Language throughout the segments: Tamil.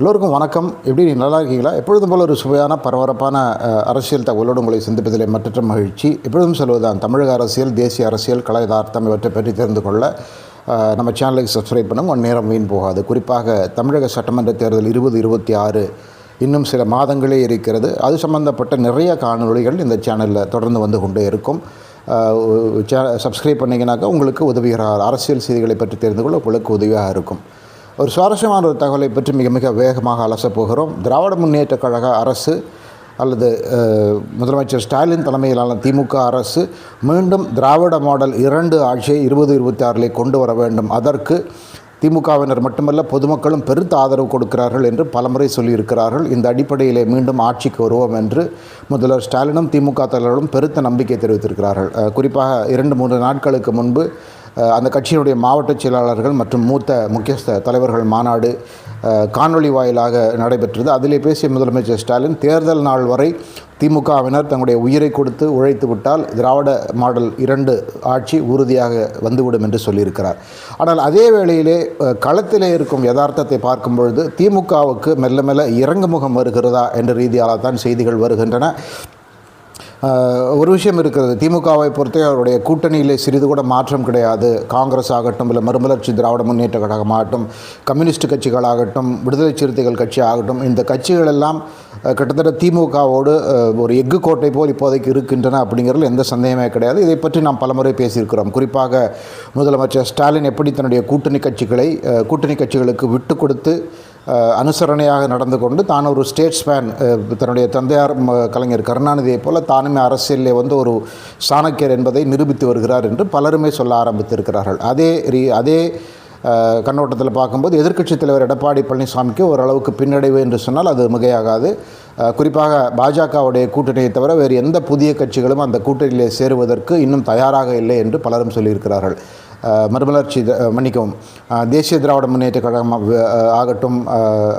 எல்லோருக்கும் வணக்கம். எப்படி நல்லா இருக்கீங்களா? எப்பொழுதும் போல ஒரு சுவையான பரபரப்பான அரசியல் தகவலோடு உங்களை சந்திப்பதில் மற்றற்ற மகிழ்ச்சி. எப்பொழுதும் சொல்வதுதான் தமிழக அரசியல் தேசிய அரசியல் கலை யதார்த்தம் இவற்றை பற்றி தெரிந்து கொள்ள நம்ம சேனலுக்கு சப்ஸ்கிரைப் பண்ணுங்க ஒன் நேரம் வீண் போகாது. குறிப்பாக தமிழக சட்டமன்ற தேர்தல் இருபது இருபத்தி ஆறு இன்னும் சில மாதங்களே இருக்கிறது. அது சம்பந்தப்பட்ட நிறைய காணொளிகள் இந்த சேனலில் தொடர்ந்து வந்து கொண்டே இருக்கும். சப்ஸ்கிரைப் பண்ணிங்கனாக்கா உங்களுக்கு உதவிகர அரசியல் செய்திகளை பற்றி தெரிந்து கொள்ள உங்களுக்கு உதவியாக இருக்கும். ஒரு சுவாரஸ்யமான ஒரு தகவலை பற்றி மிக மிக வேகமாக அலசப் போகிறோம். திராவிட முன்னேற்றக் கழக அரசு அல்லது முதலமைச்சர் ஸ்டாலின் தலைமையிலான திமுக அரசு மீண்டும் திராவிட மாடல் இரண்டு ஆட்சியை இருபது இருபத்தி ஆறிலே கொண்டு வர வேண்டும். அதற்கு திமுகவினர் மட்டுமல்ல பொதுமக்களும் பெருத்த ஆதரவு கொடுக்கிறார்கள் என்று பலமுறை சொல்லியிருக்கிறார்கள். இந்த அடிப்படையிலே மீண்டும் ஆட்சிக்கு வருவோம் என்று முதல்வர் ஸ்டாலினும் திமுக தலைவர்களும் பெருத்த நம்பிக்கை தெரிவித்திருக்கிறார்கள். குறிப்பாக இரண்டு மூன்று நாட்களுக்கு முன்பு அந்த கட்சியினுடைய மாவட்ட செயலாளர்கள் மற்றும் மூத்த முக்கியஸ்த தலைவர்கள் மாநாடு காணொலி காணொளி வாயிலாக நடைபெற்றது. அதிலே பேசிய முதலமைச்சர் ஸ்டாலின் தேர்தல் நாள் வரை திமுகவினர் தங்களுடைய உயிரை கொடுத்து உழைத்து விட்டால் திராவிட மாடல் இரண்டு ஆட்சி உறுதியாக வந்துவிடும் என்று சொல்லியிருக்கிறார். ஆனால் அதே வேளையிலே களத்திலே இருக்கும் யதார்த்தத்தை பார்க்கும் பொழுது திமுகவுக்கு மெல்ல மெல்ல இறங்குமுகம் வருகிறதா என்ற ரீதியால் தான் செய்திகள் வருகின்றன. ஒரு விஷயம் இருக்கிறது. திமுகவை பொறுத்தே அவருடைய கூட்டணியிலே சிறிது கூட மாற்றம் கிடையாது. காங்கிரஸ் ஆகட்டும் இல்லை மறுமலர்ச்சி திராவிட முன்னேற்ற கழகமாகட்டும் கம்யூனிஸ்ட் கட்சிகளாகட்டும் விடுதலை சிறுத்தைகள் கட்சி ஆகட்டும் இந்த கட்சிகள் எல்லாம் கிட்டத்தட்ட திமுகவோடு ஒரு எஃகு கோட்டை போல் இப்போதைக்கு இருக்கின்றன அப்படிங்கிறதுல எந்த சந்தேகமே கிடையாது. இதை பற்றி நாம் பலமுறை பேசியிருக்கிறோம். குறிப்பாக முதலமைச்சர் ஸ்டாலின் எப்படி தன்னுடைய கூட்டணி கட்சிகளை கூட்டணி கட்சிகளுக்கு விட்டு கொடுத்து அனுசரணையாக நடந்து கொண்டு தான் ஒரு ஸ்டேட்ஸ்மேன் தன்னுடைய தந்தையார் கலைஞர் கருணாநிதியைப் போல தானுமே அரசியலிலே வந்து ஒரு சாணக்கியர் என்பதை நிரூபித்து வருகிறார் என்று பலருமே சொல்ல ஆரம்பித்திருக்கிறார்கள். அதே ரீ அதே கண்ணோட்டத்தில் பார்க்கும்போது எதிர்க்கட்சித் தலைவர் எடப்பாடி பழனிசாமிக்கு ஓரளவுக்கு பின்னடைவு என்று சொன்னால் அது மிகையாகாது. குறிப்பாக பாஜகவுடைய கூட்டணியை தவிர வேறு எந்த புதிய கட்சிகளும் அந்த கூட்டணியிலே சேருவதற்கு இன்னும் தயாராக இல்லை என்று பலரும் சொல்லியிருக்கிறார்கள். மறுமலர்ச்சி த- மன்னிக்கவும். தேசிய திராவிட முன்னேற்ற கழகம் ஆகட்டும்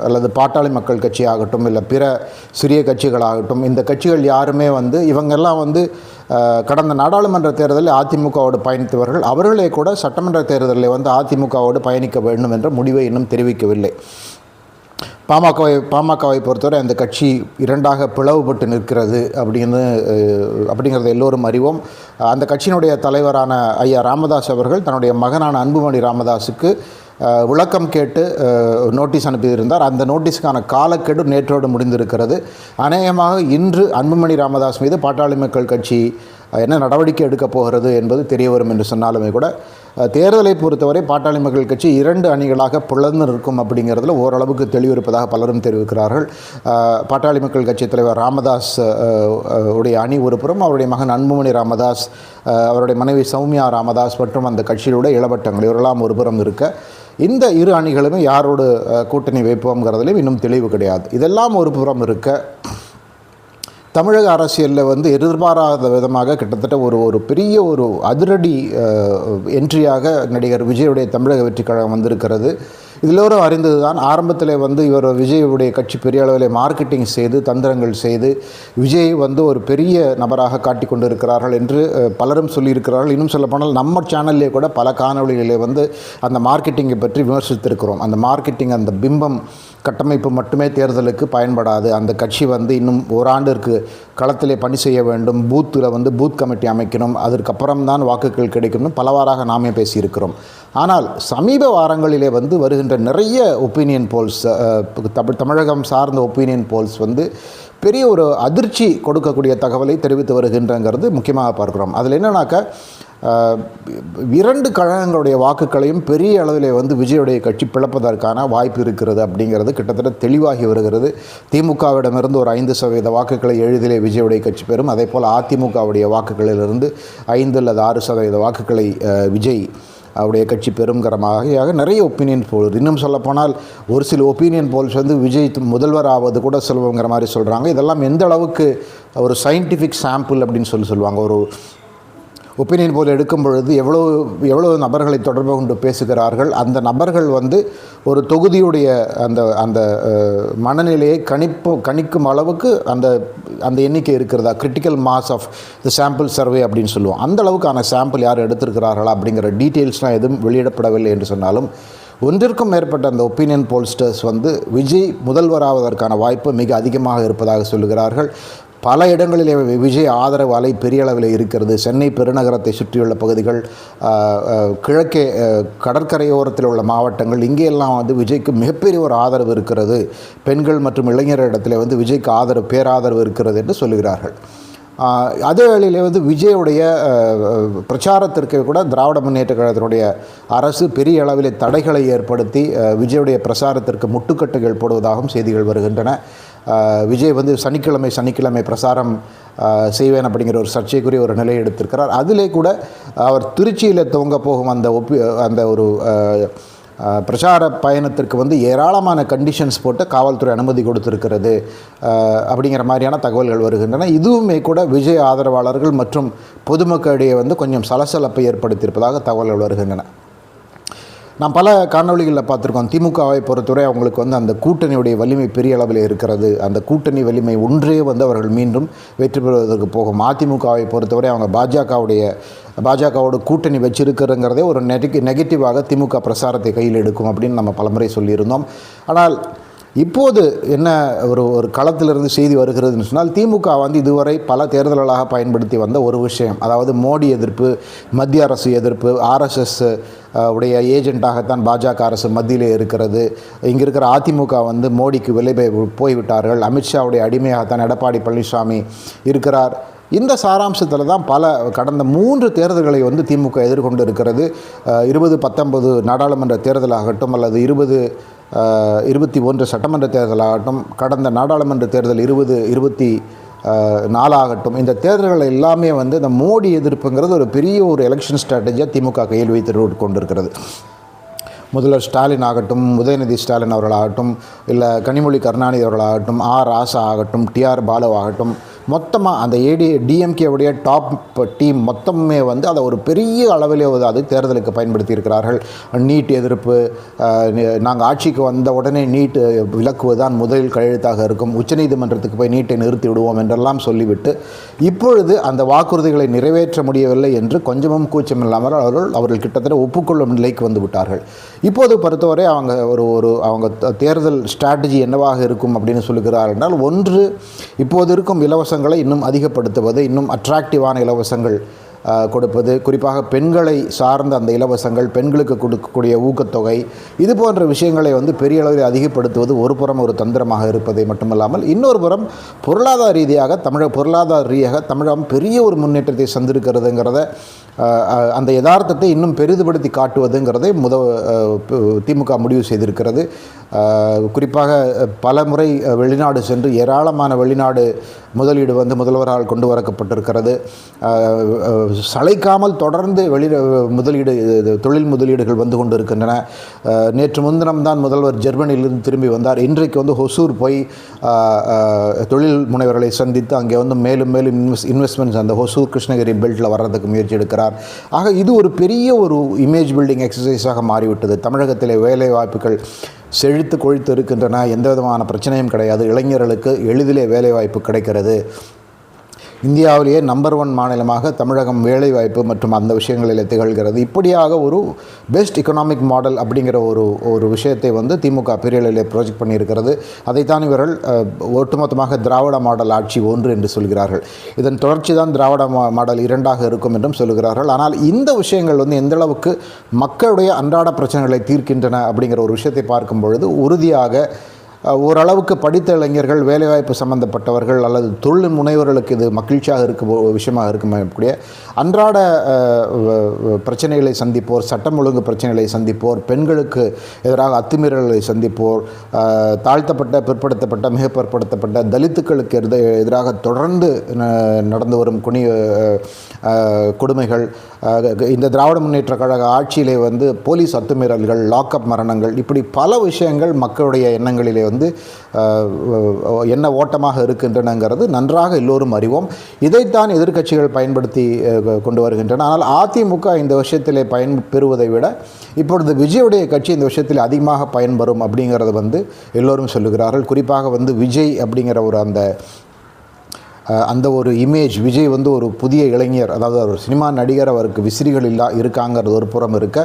அல்லது பாட்டாளி மக்கள் கட்சி ஆகட்டும் இல்லை பிற சிறிய கட்சிகளாகட்டும் இந்த கட்சிகள் யாருமே வந்து இவங்கெல்லாம் வந்து கடந்த நாடாளுமன்ற தேர்தலில் அதிமுகவோடு பயணித்தவர்கள் அவர்களே கூட சட்டமன்ற தேர்தலில் வந்து அதிமுகவோடு பயணிக்க வேண்டும் என்ற முடிவை இன்னும் தெரிவிக்கவில்லை. பாமகவை பாமகவை பொறுத்தவரை அந்த கட்சி இரண்டாக பிளவுபட்டு நிற்கிறது அப்படின்னு அப்படிங்கிறத எல்லோரும் அறிவோம். அந்த கட்சியினுடைய தலைவரான ஐயா ராமதாஸ் அவர்கள் தன்னுடைய மகனான அன்புமணி ராமதாஸுக்கு விளக்கம் கேட்டு நோட்டீஸ் அனுப்பியிருந்தார். அந்த நோட்டீஸுக்கான காலக்கெடு நேற்றோடு முடிந்திருக்கிறது. அநேகமாக இன்று அன்புமணி ராமதாஸ் மீது பாட்டாளி மக்கள் கட்சி என்ன நடவடிக்கை எடுக்கப் போகிறது என்பது தெரிய வரும் என்று சொன்னாலுமே கூட தேர்தலை பொறுத்தவரை பாட்டாளி மக்கள் கட்சி இரண்டு அணிகளாக பிளர்ந்து நிற்கும் அப்படிங்கிறதுல ஓரளவுக்கு தெளிவிருப்பதாக பலரும் தெரிவிக்கிறார்கள். பாட்டாளி மக்கள் கட்சி தலைவர் ராமதாஸ் உடைய அணி ஒருபுறம் அவருடைய மகன் அன்புமணி ராமதாஸ் அவருடைய மனைவி சௌமியா ராமதாஸ் மற்றும் அந்த கட்சியிலுடைய இளவட்டங்கள் இவரெல்லாம் ஒருபுறம் இருக்க இந்த இரு அணிகளுமே யாரோடு கூட்டணி வைப்போங்கிறதுலையும் இன்னும் தெளிவு கிடையாது. இதெல்லாம் ஒரு புறம் இருக்க தமிழக அரசியலில் வந்து எதிர்பாராத விதமாக கிட்டத்தட்ட ஒரு ஒரு பெரிய ஒரு அதிரடி என்ட்ரியாக நடிகர் விஜயுடைய தமிழக வெற்றிக் கழகம் வந்திருக்கிறது. எல்லோரும் அறிந்தது தான் ஆரம்பத்தில் வந்து இவர் விஜயுடைய கட்சி பெரிய அளவில் மார்க்கெட்டிங் செய்து தந்திரங்கள் செய்து விஜய் வந்து ஒரு பெரிய நபராக காட்டி கொண்டிருக்கிறார்கள் என்று பலரும் சொல்லியிருக்கிறார்கள். இன்னும் சொல்லப்போனால் நம்ம சேனல்லே கூட பல காணொளிகளிலே வந்து அந்த மார்க்கெட்டிங்கை பற்றி விமர்சித்திருக்கிறோம். அந்த மார்க்கெட்டிங் அந்த பிம்பம் கட்டமைப்பு மட்டுமே தேர்தலுக்கு பயன்படாது. அந்த கட்சி வந்து இன்னும் ஓராண்டிற்கு களத்திலே பணி செய்ய வேண்டும். பூத்தில் வந்து பூத் கமிட்டி அமைக்கணும். அதற்கப்புறம் தான் வாக்குகள் கிடைக்கும்னு பலவாறாக நாமே பேசியிருக்கிறோம். ஆனால் சமீப வாரங்களிலே வந்து வருகின்ற நிறைய ஒப்பீனியன் போல்ஸ் தமிழ் தமிழகம் சார்ந்த ஒப்பீனியன் போல்ஸ் வந்து பெரிய ஒரு அதிர்ச்சி கொடுக்கக்கூடிய தகவலை தெரிவித்து வருகின்றங்கிறது முக்கியமாக பார்க்குறோம். அதில் என்னன்னாக்கா இரண்டு கழகங்களுடைய வாக்குகளையும் பெரிய அளவில் வந்து விஜயுடைய கட்சி பிளப்பதற்கான வாய்ப்பு இருக்கிறது அப்படிங்கிறது கிட்டத்தட்ட தெளிவாகி வருகிறது. திமுகவிடமிருந்து ஒரு ஐந்து சதவீத வாக்குகளை எளிதிலே விஜயுடைய கட்சி பெறும். அதே போல் அதிமுகவுடைய வாக்குகளிலிருந்து ஐந்து அல்லது ஆறு சதவீத வாக்குகளை விஜய் அவருடைய கட்சி பெருங்கிற மாதிரியாக நிறைய ஒப்பீனியன் போல் இன்னும் சொல்லப்போனால் ஒரு சில ஒப்பீனியன் போல்ஸ் வந்து விஜய் முதல்வர் ஆவது கூட சுலபங்கிற மாதிரி சொல்கிறாங்க இதெல்லாம் எந்த அளவுக்கு ஒரு சயின்டிஃபிக் சாம்பிள் அப்படின்னு சொல்லி சொல்லுவாங்க. ஒரு ஒப்பீனியன் போல் எடுக்கும் பொழுது எவ்வளோ எவ்வளோ நபர்களை தொடர்பு கொண்டு பேசுகிறார்கள் அந்த நபர்கள் வந்து ஒரு தொகுதியுடைய அந்த அந்த மனநிலையை கணிப்பு கணிக்கும் அளவுக்கு அந்த அந்த எண்ணிக்கை இருக்கிறதா? Critical mass of the sample survey அப்படின்னு சொல்லுவோம். அந்த அளவுக்கான சாம்பிள் யார் எடுத்திருக்கிறார்களா அப்படிங்கிற டீட்டெயில்ஸ்லாம் எதுவும் வெளியிடப்படவில்லை என்று சொன்னாலும் ஒன்றிற்கும் மேற்பட்ட அந்த ஒப்பீனியன் போல்ஸ்டர்ஸ் வந்து விஜய் முதல்வராவதற்கான வாய்ப்பு மிக அதிகமாக இருப்பதாக சொல்லுகிறார்கள். பல இடங்களிலே விஜய் ஆதரவு அலை பெரிய அளவில் இருக்கிறது. சென்னை பெருநகரத்தை சுற்றியுள்ள பகுதிகள் கிழக்கே கடற்கரையோரத்தில் உள்ள மாவட்டங்கள் இங்கேயெல்லாம் வந்து விஜய்க்கு மிகப்பெரிய ஒரு ஆதரவு இருக்கிறது. பெண்கள் மற்றும் இளைஞரிடத்தில் வந்து விஜய்க்கு ஆதரவு பேராதரவு இருக்கிறது என்று சொல்கிறார்கள் அதே வேளையில் வந்து விஜயுடைய பிரச்சாரத்திற்கு கூட திராவிட முன்னேற்ற கழகத்தினுடைய அரசு பெரிய அளவில் தடைகளை ஏற்படுத்தி விஜயுடைய பிரசாரத்திற்கு முட்டுக்கட்டுகள் போடுவதாகவும் செய்திகள் வருகின்றன. விஜய் வந்து சனிக்கிழமை சனிக்கிழமை பிரசாரம் செய்வேன் அப்படிங்கிற ஒரு சர்ச்சைக்குரிய ஒரு நிலையை எடுத்திருக்கிறார். அதிலே கூட அவர் திருச்சியில் துவங்க போகும் அந்த ஒப்பி அந்த ஒரு பிரச்சார பயணத்திற்கு வந்து ஏராளமான கண்டிஷன்ஸ் போட்டு காவல்துறை அனுமதி கொடுத்துருக்கிறது அப்படிங்கிற மாதிரியான தகவல்கள் வருகின்றன. இதுவுமே கூட விஜய் ஆதரவாளர்கள் மற்றும் பொதுமக்களிடையே வந்து கொஞ்சம் சலசலப்பை ஏற்படுத்தியிருப்பதாக தகவல்கள் வருகின்றன. நாம் பல காணொலிகளில் பார்த்துருக்கோம். திமுகவை பொறுத்தவரை அவங்களுக்கு வந்து அந்த கூட்டணியுடைய வலிமை பெரிய அளவில் இருக்கிறது. அந்த கூட்டணி வலிமை ஒன்றே வந்து அவர்கள் மீண்டும் வெற்றி பெறுவதற்கு போகும். அதிமுகவை பொறுத்தவரை அவங்க பாஜகவுடைய பாஜகவோட கூட்டணி வச்சிருக்கிறங்கிறதே ஒரு நெகட்டிவாக திமுக பிரசாரத்தை கையில் எடுக்கும் அப்படின்னு நம்ம பலமுறை சொல்லியிருந்தோம். ஆனால் இப்போது என்ன ஒரு ஒரு களத்திலிருந்து செய்தி வருகிறதுன்னு சொன்னால் திமுக வந்து இதுவரை பல தேர்தல்களாக பயன்படுத்தி வந்த ஒரு விஷயம். அதாவது மோடி எதிர்ப்பு மத்திய அரசு எதிர்ப்பு ஆர்எஸ்எஸ் உடைய ஏஜென்ட்டாகத்தான் பாஜக அரசு மத்தியிலே இருக்கிறது. இங்கே இருக்கிற அதிமுக வந்து மோடிக்கு விலை போய்விட்டார்கள். அமித்ஷாவுடைய அடிமையாகத்தான் எடப்பாடி பழனிசாமி இருக்கிறார். இந்த சாராம்சத்தில் தான் பல கடந்த மூன்று தேர்தல்களை வந்து திமுக எதிர்கொண்டு இருக்கிறது இருபது பத்தொன்பது நாடாளுமன்ற தேர்தலாகட்டும் அல்லது இருபது இருபத்தி ஒன்று சட்டமன்ற தேர்தலாகட்டும் கடந்த நாடாளுமன்ற தேர்தல் இருபது இருபத்தி நாளாகட்டும் இந்த தேர்தல்கள் எல்லாமே வந்து இந்த மோடி எதிர்ப்புங்கிறது ஒரு பெரிய ஒரு எலெக்ஷன் ஸ்ட்ராட்டஜியாக திமுக கையில் வைத்து கொண்டிருக்கிறது. முதல்வர் ஸ்டாலின் ஆகட்டும் உதயநிதி ஸ்டாலின் அவர்களாகட்டும் இல்லை கனிமொழி கருணாநிதி அவர்களாகட்டும் ஆர் ராசா ஆகட்டும் டிஆர் பாலு ஆகட்டும் மொத்தமாக அந்த ஏடி டிஎம்கேவுடைய டாப் டீம் மொத்தமே வந்து அதை ஒரு பெரிய அளவிலே வந்து அது தேர்தலுக்கு பயன்படுத்தி இருக்கிறார்கள் நீட் எதிர்ப்பு நாங்கள் ஆட்சிக்கு வந்த உடனே நீட் விலக்குவதுதான் முதலில் கையெழுத்தாக இருக்கும். உச்சநீதிமன்றத்துக்கு போய் நீட்டை நிறுத்தி விடுவோம் என்றெல்லாம் சொல்லிவிட்டு இப்பொழுது அந்த வாக்குறுதிகளை நிறைவேற்ற முடியவில்லை என்று கொஞ்சமும் கூச்சம் இல்லாமல் அவர்கள் அவர்கள் கிட்டத்தட்ட ஒப்புக்கொள்ளும் நிலைக்கு வந்து விட்டார்கள். இப்போது பொறுத்தவரை அவங்க ஒரு ஒரு அவங்க தேர்தல் ஸ்ட்ராட்டஜி என்னவாக இருக்கும் அப்படின்னு சொல்லுகிறார் என்றால் ஒன்று இப்போது இருக்கும் இலவசங்களை இன்னும் அதிகப்படுத்துவது இன்னும் அட்ராக்டிவான இலவசங்கள் கொடுப்பது. குறிப்பாக பெண்களை சார்ந்த அந்த இலவசங்கள் பெண்களுக்கு கொடுக்கக்கூடிய ஊக்கத்தொகை இது போன்ற விஷயங்களை வந்து பெரிய அளவில் அதிகப்படுத்துவது ஒரு புறம் ஒரு தந்திரமாக இருப்பதை மட்டுமல்லாமல் இன்னொரு புறம் பொருளாதார ரீதியாக தமிழக பொருளாதார ரீதியாக தமிழகம் பெரிய ஒரு முன்னேற்றத்தை சந்திருக்கிறதுங்கிறத அந்த யதார்த்தத்தை இன்னும் பெரிதுபடுத்தி காட்டுவதுங்கிறதை முத திமுக முடிவு செய்திருக்கிறது. குறிப்பாக பல முறை வெளிநாடு சென்று ஏராளமான வெளிநாடு முதலீடு வந்து முதல்வரால் கொண்டு வரப்பட்டிருக்கிறது சளைக்காமல் தொடர்ந்து வெளி முதலீடு தொழில் முதலீடுகள் வந்து கொண்டு இருக்கின்றன நேற்று முன்தினம் தான் முதல்வர் ஜெர்மனியிலிருந்து திரும்பி வந்தார். இன்றைக்கு வந்து ஹொசூர் போய் தொழில் முனைவர்களை சந்தித்து அங்கே வந்து மேலும் மேலும் இன்வெஸ்ட்மெண்ட்ஸ் அந்த ஹொசூர் கிருஷ்ணகிரி பெல்ட்டில் வர்றதுக்கு முயற்சி எடுக்கிறார். ஆக இது ஒரு பெரிய ஒரு இமேஜ் பில்டிங் எக்ஸசைஸாக மாறிவிட்டது. தமிழகத்திலே வேலை வாய்ப்புகள் செழித்து கொழித்து இருக்கின்றன. எந்த விதமான பிரச்சனையும் கிடையாது. இளைஞர்களுக்கு எளிதிலே வேலைவாய்ப்பு கிடைக்கிறது. இந்தியாவிலேயே நம்பர் ஒன் மாநிலமாக தமிழகம் வேலைவாய்ப்பு மற்றும் அந்த விஷயங்களில் திகழ்கிறது. இப்படியாக ஒரு பெஸ்ட் எக்கனாமிக் மாடல் அப்படிங்கிற ஒரு ஒரு விஷயத்தை வந்து திமுக பெரிய ப்ரொஜெக்ட் ப்ராஜெக்ட் பண்ணியிருக்கிறது. அதைத்தான் இவர்கள் ஒட்டுமொத்தமாக திராவிட மாடல் ஆட்சி ஒன்று என்று சொல்கிறார்கள். இதன் தொடர்ச்சி தான் திராவிட மா- மாடல் இரண்டாக இருக்கும் என்றும் சொல்கிறார்கள் ஆனால் இந்த விஷயங்கள் வந்து எந்தளவுக்கு மக்களுடைய அன்றாட பிரச்சனைகளை தீர்க்கின்றன அப்படிங்கிற ஒரு விஷயத்தை பார்க்கும் பொழுது உறுதியாக ஓரளவுக்கு படித்த இளைஞர்கள் வேலைவாய்ப்பு சம்பந்தப்பட்டவர்கள் அல்லது தொழில் முனைவர்களுக்கு இது மகிழ்ச்சியாக இருக்கும் ஒரு விஷயமாக இருக்கக்கூடிய அன்றாட பிரச்சனைகளை சந்திப்போர் சட்டம் ஒழுங்கு பிரச்சனைகளை சந்திப்போர் பெண்களுக்கு எதிராக அத்துமீறல்களை சந்திப்போர் தாழ்த்தப்பட்ட பிற்படுத்தப்பட்ட மிக பிற்படுத்தப்பட்ட தலித்துக்களுக்கு எதிர- எதிராக தொடர்ந்து நடந்து வரும் குனி கொடுமைகள் இந்த திராவிட முன்னேற்ற கழக ஆட்சியிலே வந்து போலீஸ் அத்துமீறல்கள் லாக்அப் மரணங்கள் இப்படி பல விஷயங்கள் மக்களுடைய எண்ணங்களிலே வந்து என்ன ஓட்டமாக இருக்கின்றனங்கிறது நன்றாக எல்லோரும் அறிவோம். இதைத்தான் எதிர்க்கட்சிகள் பயன்படுத்தி கொண்டு வருகின்றன. ஆனால் அதிமுக இந்த விஷயத்திலே பயன் பெறுவதை விட இப்பொழுது விஜயுடைய கட்சி இந்த விஷயத்தில் அதிகமாக பயன்பெறும் அப்படிங்கிறது வந்து எல்லோரும் சொல்லுகிறார்கள். குறிப்பாக வந்து விஜய் அப்படிங்கிற ஒரு அந்த அந்த ஒரு இமேஜ் விஜய் வந்து ஒரு புதிய இளைஞர் அதாவது ஒரு சினிமா நடிகர் அவருக்கு விசிறிகள் இல்லா இருக்காங்கிறது ஒரு புறம் இருக்க.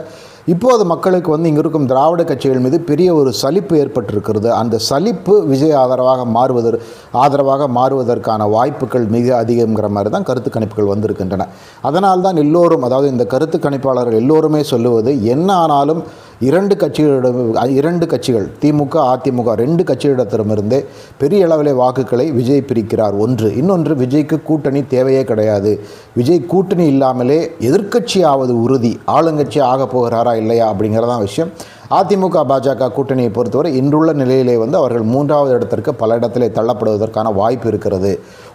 இப்போது மக்களுக்கு வந்து இங்கே இருக்கும் திராவிட கட்சிகள் மீது பெரிய ஒரு சலிப்பு ஏற்பட்டிருக்கிறது. அந்த சலிப்பு விஜய் ஆதரவாக மாறுவதற்கு ஆதரவாக மாறுவதற்கான வாய்ப்புகள் மிக அதிகங்கிற மாதிரி தான் கருத்து கணிப்புகள் வந்திருக்கின்றன. அதனால் தான் எல்லோரும் அதாவது இந்த கருத்து கணிப்பாளர்கள் எல்லோருமே சொல்லுவது என்ன ஆனாலும் இரண்டு கட்சிகளிடம் இரண்டு கட்சிகள் திமுக அதிமுக ரெண்டு கட்சிகளிடத்திடமிருந்தே பெரிய அளவிலே வாக்குகளை விஜய் பிரிக்கிறார். ஒன்று. இன்னொன்று விஜய்க்கு கூட்டணி தேவையே கிடையாது. விஜய் கூட்டணி இல்லாமலே எதிர்க்கட்சி ஆவது உறுதி ஆளுங்கட்சி ஆக போகிறாரா இல்லையா அப்படிங்கிறதான் விஷயம். அதிமுக பாஜக கூட்டணியை பொறுத்தவரை இன்றுள்ள நிலையிலே வந்து அவர்கள் மூன்றாவது இடத்திற்கு பல இடத்திலே தள்ளப்படுவதற்கான வாய்ப்பு இருக்கிறது.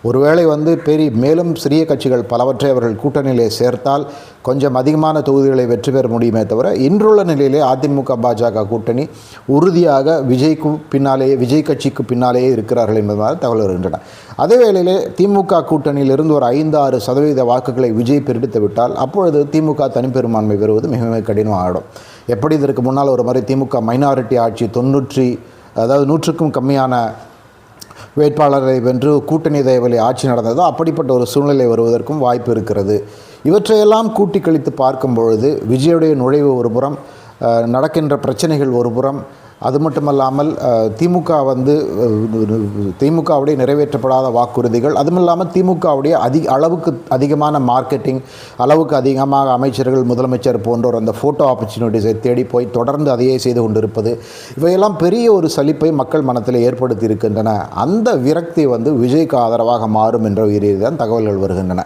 ஒருவேளை வந்து பெரிய மேலும் சிறிய கட்சிகள் பலவற்றை அவர்கள் கூட்டணியிலே சேர்த்தால் கொஞ்சம் அதிகமான தொகுதிகளை வெற்றி பெற முடியுமே தவிர இன்றுள்ள நிலையிலே அதிமுக பாஜக கூட்டணி உறுதியாக விஜய்க்கு பின்னாலேயே விஜய் கட்சிக்கு பின்னாலேயே இருக்கிறார்கள் என்பதால் தகவல் வருகின்றன. அதே வேளையிலே திமுக கூட்டணியிலிருந்து ஒரு ஐந்து ஆறு சதவீத வாக்குகளை விஜய் பிரிடித்து விட்டால் அப்பொழுது திமுக தனிப்பெரும்பான்மை பெறுவது மிக மிக கடினமாகிடும் எப்படி இதற்கு முன்னால் ஒரு மாதிரி திமுக மைனாரிட்டி ஆட்சி தொண்ணூற்றி அதாவது நூற்றுக்கும் கம்மியான வேட்பாளரை வென்று கூட்டணி தயவலி ஆட்சி நடந்ததோ அப்படிப்பட்ட ஒரு சூழ்நிலை வருவதற்கும் வாய்ப்பு இருக்கிறது. இவற்றையெல்லாம் கூட்டி கழித்து பார்க்கும் பொழுது விஜயுடைய நுழைவு ஒரு புறம் நடக்கின்ற பிரச்சனைகள் ஒரு புறம் அது மட்டுமல்லாமல் திமுக வந்து திமுகவுடைய நிறைவேற்றப்படாத வாக்குறுதிகள் அதுவும் இல்லாமல் திமுகவுடைய அதிக அளவுக்கு அதிகமான மார்க்கெட்டிங் அளவுக்கு அதிகமாக அமைச்சர்கள் முதலமைச்சர் போன்றோர் அந்த ஃபோட்டோ ஆப்பர்ச்சுனிட்டிஸை தேடி போய் தொடர்ந்து அதையே செய்து கொண்டிருப்பது இவையெல்லாம் பெரிய ஒரு சலிப்பை மக்கள் மனத்தில் ஏற்படுத்தி இருக்கின்றன. அந்த விரக்தி வந்து விஜய்க்கு ஆதரவாக மாறும் என்ற தான் தகவல்கள் வருகின்றன.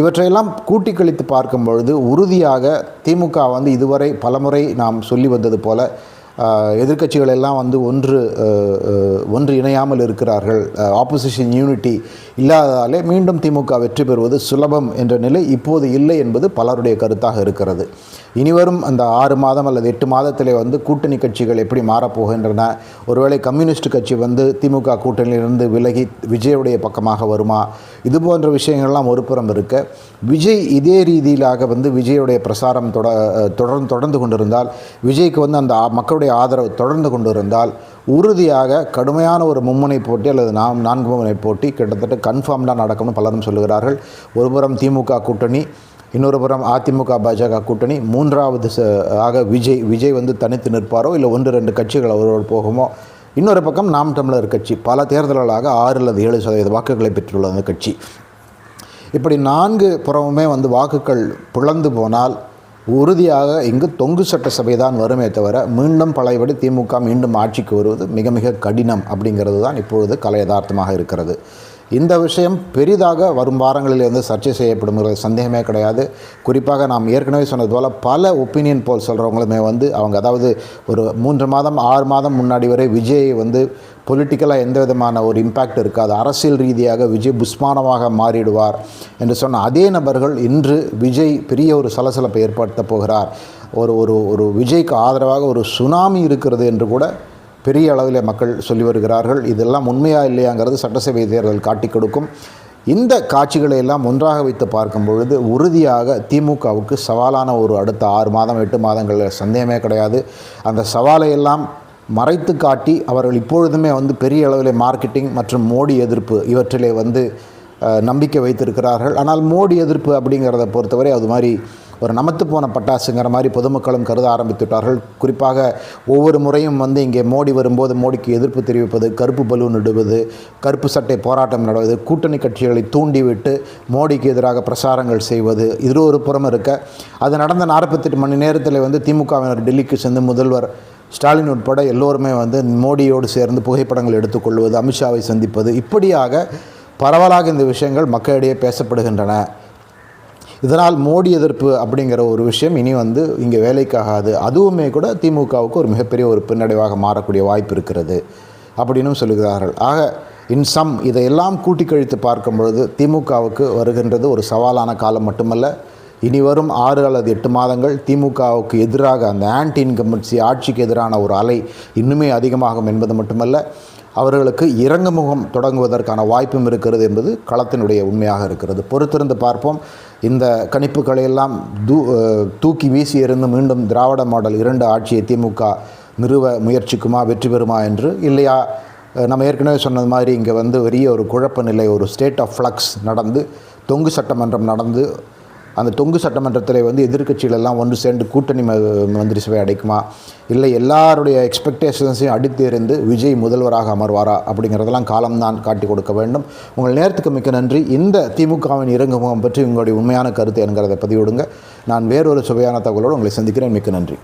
இவற்றையெல்லாம் கூட்டி கழித்து பார்க்கும் பொழுது உறுதியாக திமுக வந்து இதுவரை பலமுறை நாம் சொல்லி வந்தது போல எதிர்கட்சிகள் எதிர்க்கட்சிகள் எல்லாம் வந்து ஒன்று ஒன்று இணையாமல் இருக்கிறார்கள். ஆப்போசிஷன் யூனிட்டி இல்லாததாலே மீண்டும் திமுக வெற்றி பெறுவது சுலபம் என்ற நிலை இப்போது இல்லை என்பது பலருடைய கருத்தாக இருக்கிறது. இனிவரும் அந்த ஆறு மாதம் அல்லது எட்டு மாதத்திலே வந்து கூட்டணி கட்சிகள் எப்படி மாறப்போகின்றன? ஒருவேளை கம்யூனிஸ்ட் கட்சி வந்து திமுக கூட்டணியிலிருந்து விலகி விஜயுடைய பக்கமாக வருமா? இது போன்ற விஷயங்கள்லாம் ஒரு புறம் இருக்க விஜய் இதே ரீதியிலாக வந்து விஜயுடைய பிரசாரம் தொட தொடர்ந்து தொடர்ந்து கொண்டிருந்தால் விஜய்க்கு வந்து அந்த மக்களுடைய மக்களுடைய ஆதரவு தொடர்ந்து கொண்டிருந்தால் உறுதியாக கடுமையான ஒரு மும்முனை போட்டி அல்லது நாம் நான்கு மும்முனை போட்டி கிட்டத்தட்ட கன்ஃபார்ம்டாக நடக்கும்னு பலரும் சொல்லுகிறார்கள். ஒருபுறம் திமுக கூட்டணி இன்னொரு புறம் அதிமுக பாஜக கூட்டணி. மூன்றாவது ஆக விஜய் விஜய் வந்து தனித்து நிற்பாரோ இல்லை ஒன்று ரெண்டு கட்சிகள் அவரோடு போகுமோ? இன்னொரு பக்கம் நாம் தமிழர் கட்சி. பல தேர்தல்களாக ஆறு அல்லது ஏழு சதவீத வாக்குகளை பெற்றுள்ள அந்த கட்சி. இப்படி நான்கு புறமுமே வந்து வாக்குகள் பிளந்து போனால் உறுதியாக இங்கு தொங்கு சட்டசபை தான் வருமே தவிர மீண்டும் பழையபடி திமுக மீண்டும் ஆட்சிக்கு வருவது மிக மிக கடினம் அப்படிங்கிறது தான் இப்பொழுது கலை யதார்த்தமாக இருக்கிறது. இந்த விஷயம் பெரிதாக வரும் வாரங்களில் இருந்து சர்ச்சை செய்யப்படுங்கிறது சந்தேகமே கிடையாது. குறிப்பாக நாம் ஏற்கனவே சொன்னது போல் பல ஒப்பீனியன் போல் சொல்கிறவங்களுமே வந்து அவங்க அதாவது ஒரு மூன்று மாதம் ஆறு மாதம் முன்னாடி வரை விஜயை வந்து பொலிட்டிக்கலாக எந்த விதமான ஒரு இம்பேக்ட் இருக்காது. அரசியல் ரீதியாக விஜய் புஸ்மானமாக மாறிடுவார் என்று சொன்ன அதே நபர்கள் இன்று விஜய் பெரிய ஒரு சலசலப்பை ஏற்படுத்த போகிறார். ஒரு ஒரு ஒரு விஜய்க்கு ஆதரவாக ஒரு சுனாமி இருக்கிறது என்று கூட பெரிய அளவில் மக்கள் சொல்லி வருகிறார்கள் இதெல்லாம் உண்மையா இல்லையாங்கிறது சட்டசபை தேர்தல் காட்டி கொடுக்கும். இந்த காட்சிகளை எல்லாம் ஒன்றாக வைத்து பார்க்கும் பொழுது உறுதியாக திமுகவுக்கு சவாலான ஒரு அடுத்த ஆறு மாதம் எட்டு மாதங்களில் சந்தேகமே கிடையாது. அந்த சவாலை எல்லாம் மறைத்து காட்டி அவர்கள் இப்பொழுதுமே வந்து பெரிய அளவில் மார்க்கெட்டிங் மற்றும் மோடி எதிர்ப்பு இவற்றிலே வந்து நம்பிக்கை வைத்திருக்கிறார்கள். ஆனால் மோடி எதிர்ப்பு அப்படிங்கிறத பொறுத்தவரை அது மாதிரி ஒரு நமத்து போன பட்டாசுங்கிற மாதிரி பொதுமக்களும் கருத ஆரம்பித்துவிட்டார்கள். குறிப்பாக ஒவ்வொரு முறையும் வந்து இங்கே மோடி வரும்போது மோடிக்கு எதிர்ப்பு தெரிவிப்பது கருப்பு பலூன் இடுவது கருப்பு சட்டை போராட்டம் நடவது கூட்டணி கட்சிகளை தூண்டிவிட்டு மோடிக்கு எதிராக பிரசாரங்கள் செய்வது இது ஒரு புறம் இருக்க. அது நடந்த நாற்பத்தெட்டு மணி நேரத்தில் வந்து திமுகவினர் டெல்லிக்கு சென்று முதல்வர் ஸ்டாலின் உட்பட எல்லோருமே வந்து மோடியோடு சேர்ந்து புகைப்படங்கள் எடுத்துக்கொள்வது அமித்ஷாவை சந்திப்பது இப்படியாக பரவலாக இந்த விஷயங்கள் மக்களிடையே பேசப்படுகின்றன. இதனால் மோடி எதிர்ப்பு அப்படிங்கிற ஒரு விஷயம் இனி வந்து இங்கே வேலைக்காகாது. அதுவுமே கூட திமுகவுக்கு ஒரு மிகப்பெரிய ஒரு பின்னடைவாக மாறக்கூடிய வாய்ப்பு இருக்கிறது அப்படின்னும் சொல்லுகிறார்கள் ஆக இன் சம் இதையெல்லாம் கூட்டி கழித்து பார்க்கும் பொழுது திமுகவுக்கு வருகின்றது ஒரு சவாலான காலம் மட்டுமல்ல. இனி வரும் ஆறு அல்லது எட்டு மாதங்கள் திமுகவுக்கு எதிராக அந்த ஆன்டி இன்கம்பன்சி ஆட்சிக்கு எதிரான ஒரு அலை இன்னுமே அதிகமாகும் என்பது மட்டுமல்ல அவர்களுக்கு இறங்குமுகம் தொடங்குவதற்கான வாய்ப்பும் இருக்கிறது என்பது களத்தினுடைய உண்மையாக இருக்கிறது. பொறுத்திருந்து பார்ப்போம். இந்த கணிப்புகளை எல்லாம் தூ தூக்கி வீசி எறிந்து மீண்டும் திராவிட மாடல் இரண்டு ஆட்சியை திமுக நிறுவ முயற்சிக்குமா வெற்றி பெறுமா என்று இல்லையா? நம்ம ஏற்கனவே சொன்னது மாதிரி இங்கே வந்து பெரிய ஒரு குழப்ப நிலை ஒரு ஸ்டேட் ஆஃப் ஃப்ளக்ஸ் நடந்து தொங்கு சட்டமன்றம் நடந்து அந்த தொங்கு சட்டமன்றத்தில் வந்து எதிர்க்கட்சிகள் எல்லாம் ஒன்று சேர்ந்து கூட்டணி ம- மந்திரி சபை அடைக்குமா? இல்லை எல்லாருடைய எக்ஸ்பெக்டேஷன்ஸையும் அடித்தெறிந்து விஜய் முதல்வராக அமர்வாரா? அப்படிங்கிறதெல்லாம் காலம்தான் காட்டி கொடுக்க வேண்டும். உங்கள் நேரத்துக்கு மிக்க நன்றி. இந்த திமுகவின் இறங்குமுகம் பற்றி உங்களுடைய உண்மையான கருத்து என்கிறதை பதிவிடுங்க. நான் வேறொரு சுவையான தகவலோடு உங்களை சந்திக்கிறேன். மிக்க நன்றி.